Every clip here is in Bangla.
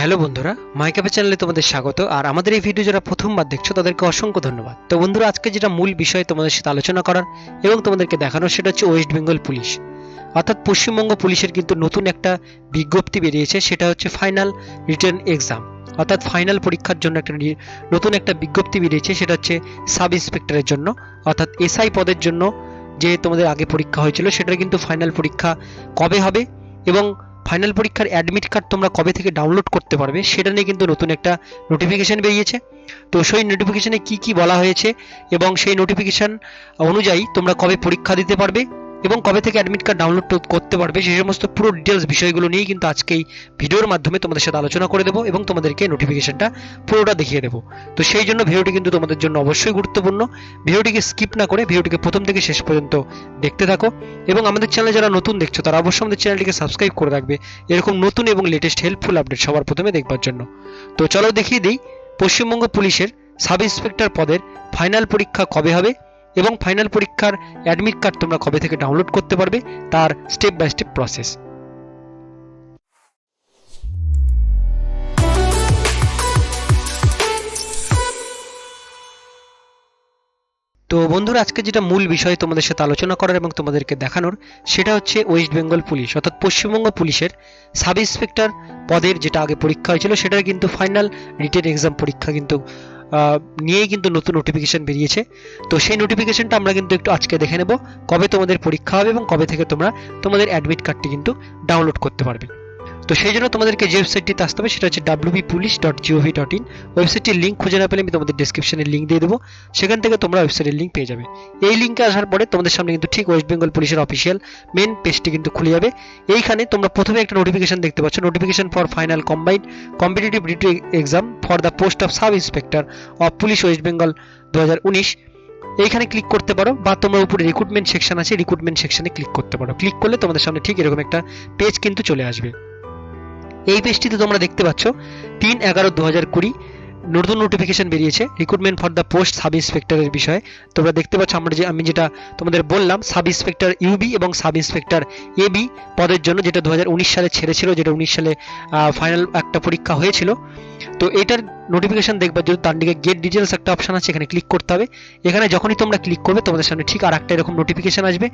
হ্যালো বন্ধুরা মাই ক্যাফে চ্যানেলে তোমাদের স্বাগত। আর আমাদের এই ভিডিও যারা প্রথমবার দেখছ, তাদেরকে অসংখ্য ধন্যবাদ। তো বন্ধুরা, আজকে যেটা মূল বিষয় তোমাদের সাথে আলোচনা করার এবং তোমাদেরকে দেখানো, সেটা হচ্ছে ওয়েস্ট বেঙ্গল পুলিশ। অর্থাৎ পশ্চিমবঙ্গ পুলিশের কিন্তু নতুন একটা বিজ্ঞপ্তি বেরিয়েছে, সেটা হচ্ছে ফাইনাল রিটার্ন এক্সাম। অর্থাৎ ফাইনাল পরীক্ষার জন্য একটা নতুন একটা বিজ্ঞপ্তি বেরিয়েছে, সেটা হচ্ছে সাব ইন্সপেক্টরের জন্য। অর্থাৎ এসআই পদের জন্য যে তোমাদের আগে পরীক্ষা হয়েছিল সেটার কিন্তু ফাইনাল পরীক্ষা কবে হবে এবং ফাইনাল পরীক্ষার অ্যাডমিট কার্ড তোমরা কবে থেকে ডাউনলোড করতে পারবে সেটা নিয়ে কিন্তু নতুন একটা নোটিফিকেশন বেরিয়েছে। তো সেই নোটিফিকেশনে কি কি বলা হয়েছে এবং সেই নোটিফিকেশন অনুযায়ী তোমরা কবে পরীক্ষা দিতে পারবে? এবং কবে থেকে অ্যাডমিট কার্ড ডাউনলোড করতে পারবে সেই সমস্ত পুরো ডিটেলস বিষয়গুলো নিয়েই কিন্তু আজকে এই ভিডিওর মাধ্যমে তোমাদের সাথে আলোচনা করে দেবো এবং তোমাদেরকে নোটিফিকেশনটা পুরোটা দেখিয়ে দেবো। তো সেই জন্য ভিডিওটি কিন্তু তোমাদের জন্য অবশ্যই গুরুত্বপূর্ণ। ভিডিওটিকে স্কিপ না করে ভিডিওটিকে প্রথম থেকে শেষ পর্যন্ত দেখতে থাকো এবং আমাদের চ্যানেলে যারা নতুন দেখছ, তারা অবশ্যই আমাদের চ্যানেলটিকে সাবস্ক্রাইব করে রাখবে। এরকম নতুন এবং লেটেস্ট হেল্পফুল আপডেট সবার প্রথমে দেখবার জন্য। তো চলো দেখিয়ে দিই, পশ্চিমবঙ্গ পুলিশের সাব ইন্সপেক্টর পদের ফাইনাল পরীক্ষা কবে হবে? এবং ফাইনাল পরীক্ষার অ্যাডমিট কার্ড তোমরা কবে থেকে ডাউনলোড করতে পারবে, তার স্টেপ বাই স্টেপ প্রসেস তো বন্ধুরা, আজকে যেটা মূল বিষয় তোমাদের সাথে আলোচনা করার এবং তোমাদেরকে দেখানোর, সেটা হচ্ছে ওয়েস্ট বেঙ্গল পুলিশ অর্থাৎ পশ্চিমবঙ্গ পুলিশের সাব ইন্সপেক্টর পদের যেটা আগে পরীক্ষা হয়েছিল, সেটার কিন্তু ফাইনাল রিটেন এক্সাম পরীক্ষা কিন্তু নিয়েই কিন্তু নতুন নোটিফিকেশন বেরিয়েছে। তো সেই নোটিফিকেশনটা আমরা কিন্তু একটু আজকে দেখে নেব। কবে তোমাদের পরীক্ষা হবে এবং কবে থেকে তোমরা তোমাদের অ্যাডমিট কার্ডটি কিন্তু ডাউনলোড করতে পারবে। তো সেই জন্য তোমাদেরকে যে ওয়েবসাইটটিতে আসতে হবে, সেটা হচ্ছে WB police dot gov dot in ওয়েবসাইটটির link খুঁজে না পেলে আমি তোমাদের ডিসক্রিপশনে লিঙ্ক দিয়ে দেবো। সেখান থেকে তোমরা ওয়েবসাইটের লিঙ্ক পেয়ে যাবে। এই লিঙ্কে আসার পরে তোমাদের সামনে কিন্তু ঠিক ওয়েস্ট বেঙ্গল পুলিশের অফিসিয়াল মেন পেজটি কিন্তু খুলে যাবে। এইখানে তোমরা প্রথমে একটা নোটিফিকেশন দেখতে পাচ্ছ। Notification for final combined competitive written exam for the post of sub inspector of police West Bengal দু হাজার উনিশ। এইখানে ক্লিক করতে পারো বা তোমরা উপরে রিক্রুটমেন্ট সেকশন আছে রিক্রুটমেন্ট সেকশনে ক্লিক করতে পারো। ক্লিক করলে তোমাদের সামনে ঠিক এরকম একটা পেজ কিন্তু চলে আসবে। এই পেজটিতে তোমরা দেখতে পাচ্ছ তিন এগারো দু হাজার কুড়ি নতুন নোটিফিকেশন বেরিয়েছে। Recruitment for the post sub ইন্সপেক্টরের বিষয়ে। তোমরা দেখতে পাচ্ছ, আমরা যে আমি যেটা তোমাদের বললাম সাব ইন্সপেক্টর ইউবি এবং সাব ইন্সপেক্টর এবি পদের জন্য যেটা দু সালে ছেড়েছিল, যেটা উনিশ সালে ফাইনাল একটা পরীক্ষা হয়েছিল। তো এটার নোটিফিকেশন দেখবার জন্য তার দিকে গেট ডিটেলস একটা অপশন আছে, এখানে ক্লিক করতে হবে। এখানে যখনই তোমরা ক্লিক করবে, তোমাদের সামনে ঠিক আর একটা এরকম নোটিফিকেশন আসবে।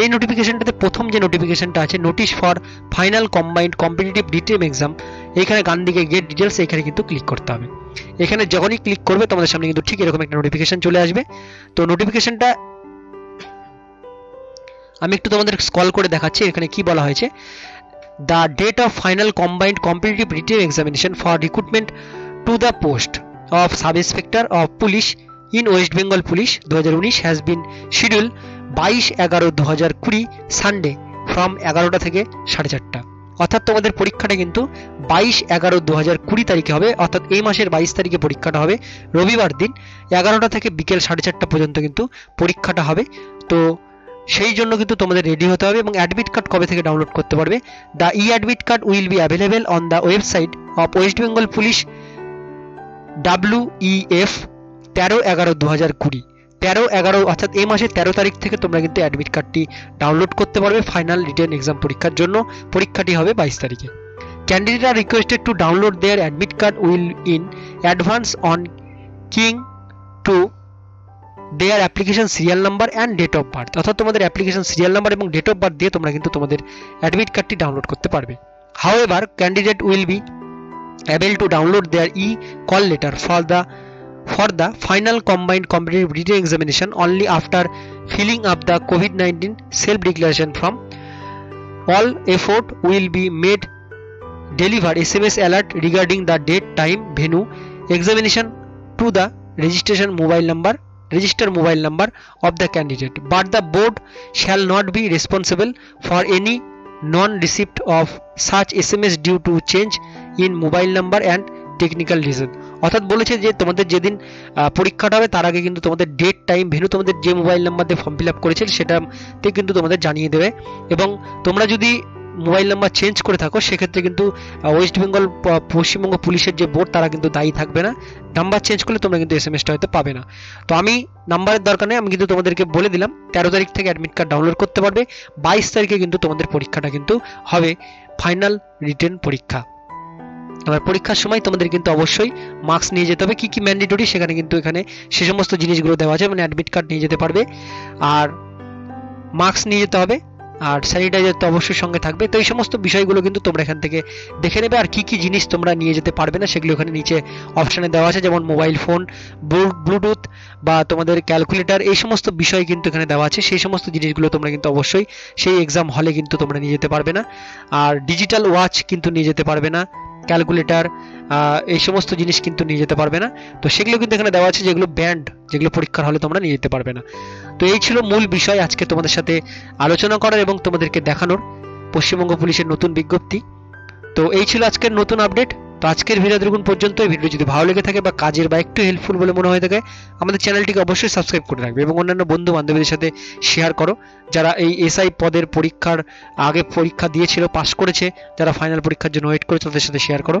এই নোটিফিকেশনটাতে প্রথম যে নোটিফিকেশনটা আছে notice for final combined competitive written exam এইখানে গান দিকে গেট ডিটেলস এখানে কিন্তু ক্লিক করতে হবে। এখানে যখনই ক্লিক করবে, তোমাদের সামনে কিন্তু ঠিক এরকম একটা নোটিফিকেশন চলে আসবে। তো নোটিফিকেশনটা আমি একটু তোমাদের স্কল করে দেখাচ্ছি, এখানে কি বলা হয়েছে? The date of final combined competitive written examination for recruitment to the post of sub inspector of police in West Bengal police দু হাজার উনিশ হ্যাজ বিন শিডিউল বাইশ এগারো দু হাজার কুড়ি সানডে ফ্রম এগারোটা থেকে সাড়ে চারটা অর্থাৎ তোমাদের পরীক্ষাটা কিন্তু বাইশ এগারো দু হাজার কুড়ি তারিখে হবে, অর্থাৎ এই মাসের বাইশ তারিখে পরীক্ষাটা হবে। রবিবার দিন এগারোটা থেকে বিকেল সাড়ে চারটা পর্যন্ত কিন্তু পরীক্ষাটা হবে। তো সেই জন্য কিন্তু তোমাদের রেডি হতে হবে এবং অ্যাডমিট কার্ড কবে থেকে ডাউনলোড করতে পারবে? The e admit card will be available on the website of West Bengal police W F তেরো এগারো দু হাজার কুড়ি। তেরো, এগারো, অর্থাৎ এই মাসের তেরো তারিখ থেকে তোমরা কিন্তু অ্যাডমিট কার্ডটি ডাউনলোড করতে পারবে ফাইনাল রিটার্ন এক্সাম পরীক্ষার জন্য। পরীক্ষাটি হবে বাইশ তারিখে। Candidate are requested to download their admit card well in advance on king to their application serial number and date of birth অর্থাৎ তোমাদের অ্যাপ্লিকেশন সিরিয়াল নাম্বার এবং ডেট অফ বার্থ দিয়ে তোমরা কিন্তু তোমাদের অ্যাডমিট কার্ডটি ডাউনলোড করতে পারবে। However candidate will be able to download their e call letter for the for the final combined competitive written examination only after filling up the COVID-19 self-declaration form. All effort will be made deliver SMS alert regarding the date, time, venue, examination to the registration mobile number register mobile number of the candidate but the board shall not be responsible for any non-receipt of such sms due to change in mobile number and technical reason অর্থাৎ বলেছে যে তোমাদের যেদিন পরীক্ষাটা হবে, তার আগে কিন্তু তোমাদের ডেট টাইম ভেনু তোমাদের যে মোবাইল নাম্বার দিয়ে ফর্ম ফিল আপ করেছিল সেটাতে কিন্তু তোমাদের জানিয়ে দেবে। এবং তোমরা যদি মোবাইল নাম্বার চেঞ্জ করে থাকো, সেক্ষেত্রে কিন্তু ওয়েস্ট বেঙ্গল পশ্চিমবঙ্গ পুলিশের যে বোর্ড তারা কিন্তু দায়ী থাকবে না। নাম্বার চেঞ্জ করলে তোমরা কিন্তু এস এম এসটা হয়তো পাবে না। তো আমি নাম্বারের দরকার নেই, আমি কিন্তু তোমাদেরকে বলে দিলাম, তেরো তারিখ থেকে অ্যাডমিট কার্ড ডাউনলোড করতে পারবে, বাইশ তারিখে কিন্তু তোমাদের পরীক্ষাটা কিন্তু হবে ফাইনাল রিটেন পরীক্ষা। এবার পরীক্ষার সময় তোমাদের কিন্তু অবশ্যই মার্কস নিয়ে যেতে হবে। কি কি ম্যান্ডেটরি সেখানে কিন্তু এখানে সে সমস্ত জিনিসগুলো দেওয়া আছে মানে অ্যাডমিট কার্ড নিয়ে যেতে পারবে। আর মাস্ক নিয়ে যেতে হবে, আর স্যানিটাইজার তো অবশ্যই সঙ্গে থাকবে। তো এই সমস্ত বিষয়গুলো কিন্তু তোমরা এখান থেকে দেখে নেবে, আর কি কি জিনিস তোমরা নিয়ে যেতে পারবে না সেগুলো এখানে নিচে অপশানে দেওয়া আছে, যেমন মোবাইল ফোন ব্লুটুথ বা তোমাদের ক্যালকুলেটর এই সমস্ত বিষয় কিন্তু এখানে দেওয়া আছে। সেই সমস্ত জিনিসগুলো তোমরা কিন্তু অবশ্যই সেই এক্সাম হলে কিন্তু তোমরা নিয়ে যেতে পারবে না। আর ডিজিটাল ওয়াচ কিন্তু নিয়ে যেতে পারবে না। ক্যালকুলেটর এই সমস্ত জিনিস কিন্তু নিয়ে যেতে পারবে না। তো সেগুলো কিন্তু এখানে দেওয়া আছে যেগুলো ব্যান্ড যেগুলো পরীক্ষার হলে তোমরা নিয়ে যেতে পারবে না। তো এই ছিল মূল বিষয় আজকে তোমাদের সাথে আলোচনা করার এবং তোমাদেরকে দেখানোর। পশ্চিমবঙ্গ পুলিশের নতুন বিজ্ঞপ্তি। তো এই ছিল আজকের নতুন আপডেট তো আজকের ভিডিও দেখুন পর্যন্ত ভিডিও যদি ভালো লেগে থাকে বা কাজের বা একটু হেল্পফুল বলে মনে হয়ে থাকে, আমাদের চ্যানেলটিকে অবশ্যই সাবস্ক্রাইব করে রাখবে এবং অন্যান্য বন্ধু বান্ধবীদের সাথে শেয়ার করো। যারা এই এসআই পদের পরীক্ষার আগে পরীক্ষা দিয়েছিল পাশ করেছে, যারা ফাইনাল পরীক্ষার জন্য ওয়েট করেছে, তাদের সাথে শেয়ার করো।